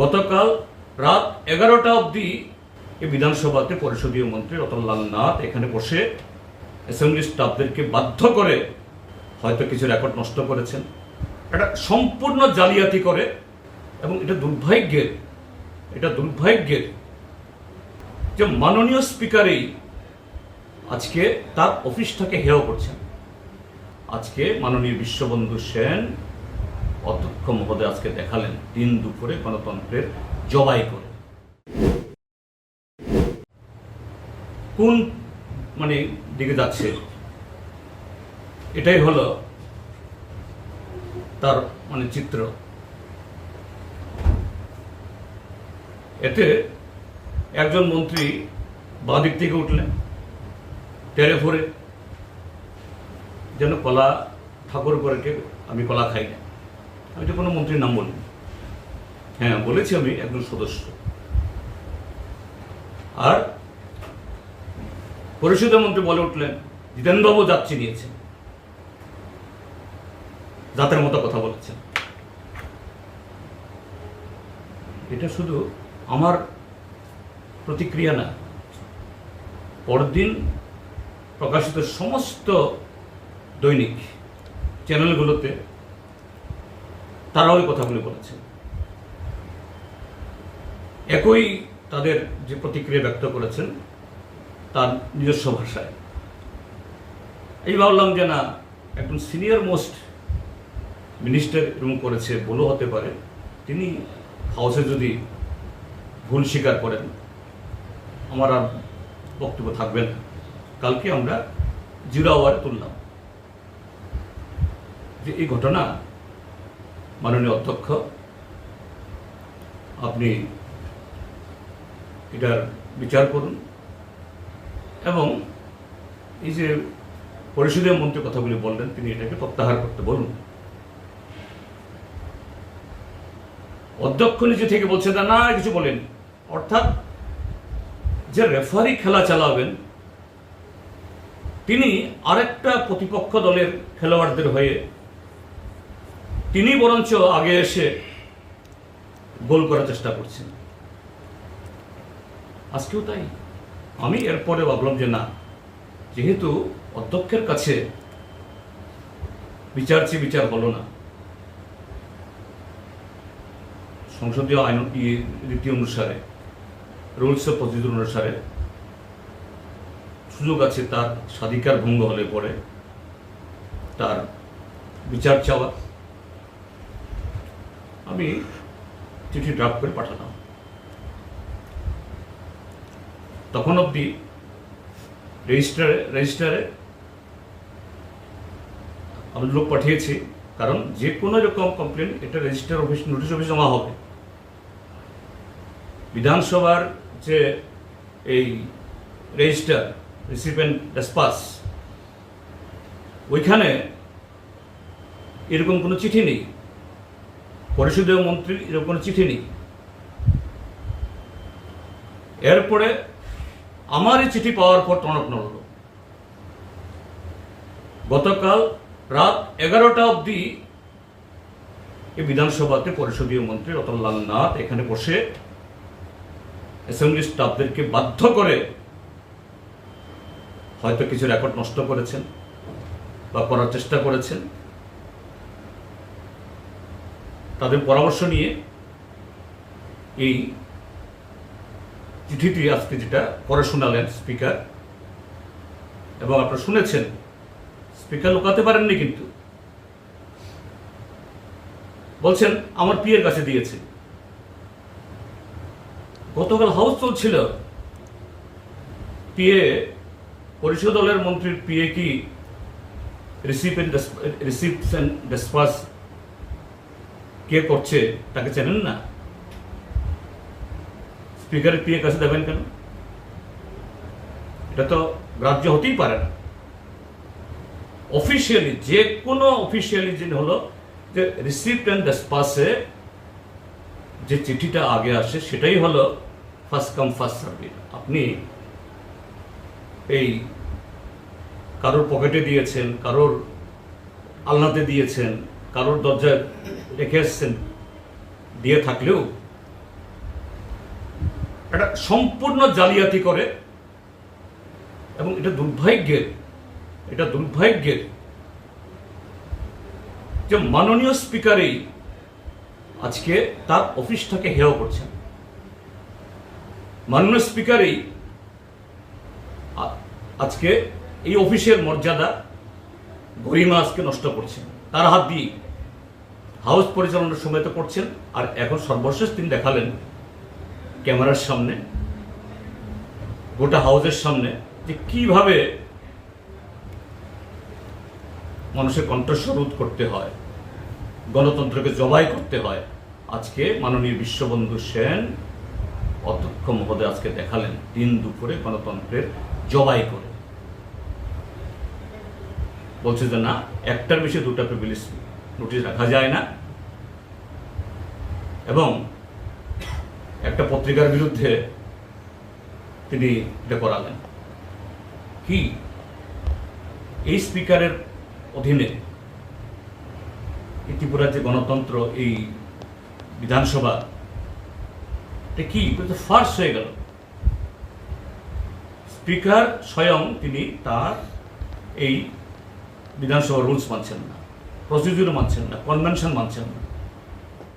গতকাল রাত এগারোটা অবধি এই বিধানসভাতে পরিষদীয় মন্ত্রী রতনলাল নাথ এখানে বসে অ্যাসেম্বলি স্টাফদেরকে বাধ্য করে হয়তো কিছু রেকর্ড নষ্ট করেছেন। এটা সম্পূর্ণ জালিয়াতি করে এবং এটা দুর্ভাগ্যের এটা দুর্ভাগ্যের যে মাননীয় স্পিকারেই আজকে তার অফিসটাকে হেয় করছেন। আজকে মাননীয় বিশ্ববন্ধু সেন অধ্যক্ষ মহোদয় আজকে দেখালেন দিন দুপুরে গণতন্ত্রের জবাই করে। কোন মানে দিকে যাচ্ছে? এটাই হলো তার মানে চিত্র। এতে একজন মন্ত্রী বাঁ দিক থেকে উঠলেন টেরে ফোরে, যেন কলা ঠাকুর করে আমি কলা খাই না। আমি তো কোনো মন্ত্রীর নাম বলিনি। হ্যাঁ বলেছি আমি একজন সদস্য। আর পরিষদের মন্ত্রী বলে উঠলেন জিতেনবাবু যাচ্ছি নিয়েছেন। জাতের মতো কথা বলেছেন। এটা শুধু আমার প্রতিক্রিয়া না, পরদিন প্রকাশিত সমস্ত দৈনিক চ্যানেলগুলোতে তারাও এই কথাগুলি বলেছেন। একই তাদের যে প্রতিক্রিয়া ব্যক্ত করেছেন, তার নিজস্ব ভাষায়। এই ভাবলাম যে না, একজন সিনিয়র মোস্ট মিনিস্টার এরকম করেছে বলেও হতে পারে, তিনি হাউসে যদি ভুল স্বীকার করেন, আমার আর বক্তব্য থাকবে না। কালকে আমরা জিরো আওয়ারে তুললাম। যে এই ঘটনা মাননীয় অধ্যক্ষ, আপনি এটার বিচার করুন এবং এই যে পরিষদের মন্ত্রী কথাগুলি বললেন, তিনি এটাকে প্রত্যাহার করতে বলুন। অধ্যক্ষ নিজে থেকে বলছে না না কিছু বলেন। অর্থাৎ যে রেফারি খেলা চালাবেন, তিনি আরেকটা প্রতিপক্ষ দলের খেলোয়াড়দের হয়ে তিনি বরঞ্চ আগে এসে গোল করার চেষ্টা করছেন। আজকেও তাই। আমি এরপরে ভাবলাম যে না, যেহেতু অধ্যক্ষের কাছে বিচার চেয়ে বিচার হলো না। সংসদীয় আইন রীতি অনুসারে, রুলস অফ প্রসিডিউর অনুসারে সুযোগ আছে তার স্বাধিকার ভঙ্গ হলে পরে তার বিচার চাওয়া আমি চিঠি ড্রাফট করে পাঠালাম। তখন অবধি রেজিস্টারে রেজিস্টারে আমি লোক পাঠিয়েছি, কারণ যে কোনো রকম কমপ্লেন এটা রেজিস্টার অফিস নোটিশ অফিস জমা হবে। বিধানসভার যে এই রেজিস্টার রিসিপেন্ট ডেসপাস ওইখানে এরকম কোনো চিঠি নেই। পরিষদীয় মন্ত্রীর এরকম কোনো চিঠি নেই। এরপরে আমার এই চিঠি পাওয়ার পর টনক নড়ল। গতকাল রাত এগারোটা অবধি এই বিধানসভাতে পরিষদীয় মন্ত্রী রতনলাল নাথ এখানে বসে অ্যাসেম্বলি স্টাফদেরকে বাধ্য করে হয়তো কিছু রেকর্ড নষ্ট করেছেন বা করার চেষ্টা করেছেন। তাদের পরামর্শ নিয়ে এই চিঠিটি আজকে যেটা পরে শোনালেন স্পিকার। এবং আপনারা শুনেছেন, স্পিকার লুকাতে পারেননি কিন্তু। বলছেন, আমার পিয়ের কাছে দিয়েছে। গতকাল হাউস চলছিল। পিএ পরিষদ দলের মন্ত্রীর পিএ কি রিসিপেন্ট রিসিপশন ডেসপাস কে করছে তাকে চেনেন না? স্পিকারের পিএ কাছে দেবেন কেন? এটা তো গ্রাহ্য হতেই পারে না। অফিসিয়ালি যে কোনো অফিসিয়ালি যিনি হলো, যে রিসিপ্ট অ্যান্ড ডেসপাসে যে চিঠিটা আগে আসে, সেটাই হলো ফার্স্ট কাম ফার্স্ট সার্ভিস আপনি এই কারোর পকেটে দিয়েছেন, কারোর আলনাতে দিয়েছেন কারোর দরজায় রেখে এসছেন। দিয়ে থাকলেও এটা সম্পূর্ণ জালিয়াতি করে এবং এটা দুর্ভাগ্যের এটা দুর্ভাগ্যের যে মাননীয় স্পিকারেই আজকে তার অফিসটাকে হেয় করছেন। মাননীয় স্পিকারেই আজকে এই অফিসের মর্যাদা গরিমা আজকে নষ্ট করছেন। তার হাত দিয়ে হাউস পরিচালনার সময় তো করছেন, আর এখন সর্বশেষ তিনি দেখালেন ক্যামেরার সামনে, গোটা হাউসের সামনে, যে কীভাবে মানুষের কণ্ঠস্বর রোধ করতে হয়, গণতন্ত্রকে জবাই করতে হয়। আজকে মাননীয় বিশ্ববন্ধু সেন অধ্যক্ষ মহোদয় আজকে দেখালেন, দিন দুপুরে গণতন্ত্রের জবাই করে। বলছে যে না, একটার বেশি দুটা প্রিভিলেজ নোটিশ রাখা যায় না। এবং একটা পত্রিকার বিরুদ্ধে তিনি এটা করালেন। কি? এই স্পিকারের অধীনে এই ত্রিপুরার যে গণতন্ত্র, এই বিধানসভা কি? ফার্স্ট হয়ে গেল। স্পিকার স্বয়ং তিনি তার এই বিধানসভা রুলস মানছেন না প্রসিডিউর মানছেন না কনভেনশন মানছেন না।